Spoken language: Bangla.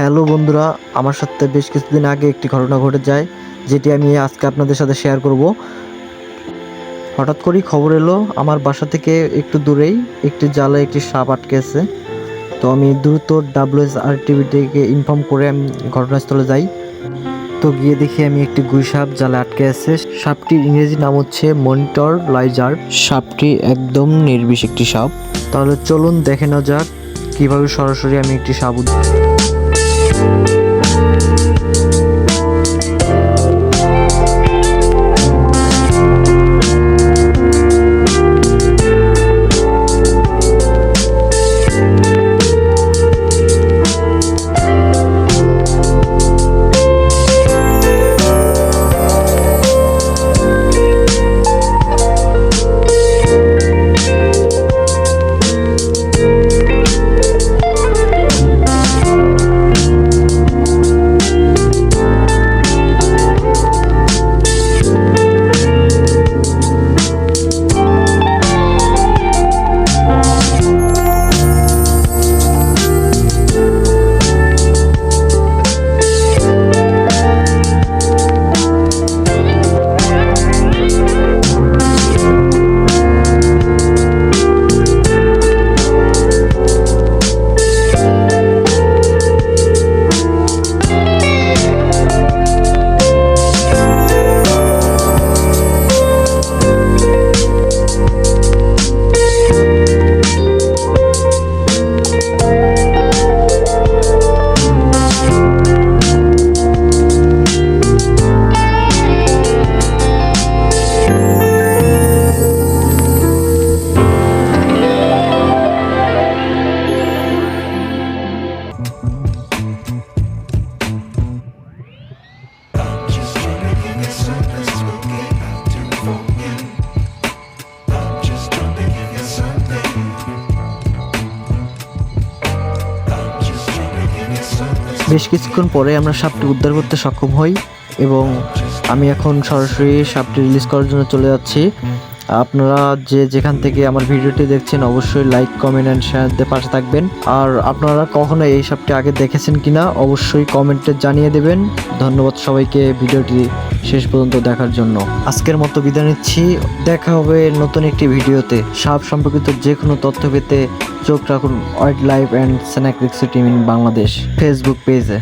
হ্যালো বন্ধুরা, আমার সাথে বেশ কিছুদিন আগে একটি ঘটনা ঘটে যায়, যেটি আমি আজকে আপনাদের সাথে শেয়ার করব। হঠাৎ করেই খবর এলো, আমার বাসা থেকে একটু দূরেই একটি জালে একটি সাপ আটকে আছে। তো আমি দ্রুত ডাব্লিউএস আর টিভি থেকে ইনফর্ম করে আমি ঘটনাস্থলে যাই। তো গিয়ে দেখি আমি একটি গুই সাপ জালে আটকে আছে। সাপটির ইংরেজি নাম হচ্ছে মনিটর লাইজার। সাপটি একদম নির্বিষ একটি সাপ। তাহলে চলুন দেখে নেওয়া যাক, কীভাবে সরাসরি আমি একটি সাপ উদ্ধার Just বেশ কিছুক্ষণ পরে আমরা সাপটি উদ্ধার করতে সক্ষম হই এবং আমি এখন সরাসরি সাপটি রিলিজ করার জন্য চলে যাচ্ছি। আপনারা যে যেখান থেকে আমার ভিডিওটি দেখছেন অবশ্যই লাইক কমেন্ট অ্যান্ড শেয়ার পাশে থাকবেন। আর আপনারা কখনো এই সাপটি আগে দেখেছেন কিনা অবশ্যই কমেন্টে জানিয়ে দেবেন। ধন্যবাদ সবাইকে ভিডিওটি শেষ পর্যন্ত দেখার জন্য। আজকের মতো বিদায় নিচ্ছি। দেখা হবে নতুন একটি ভিডিওতে। সাপ সম্পর্কিত যে কোনো তথ্য পেতে চোখ রাখুন wildlife and snake team in Bangladesh. Facebook পেজে।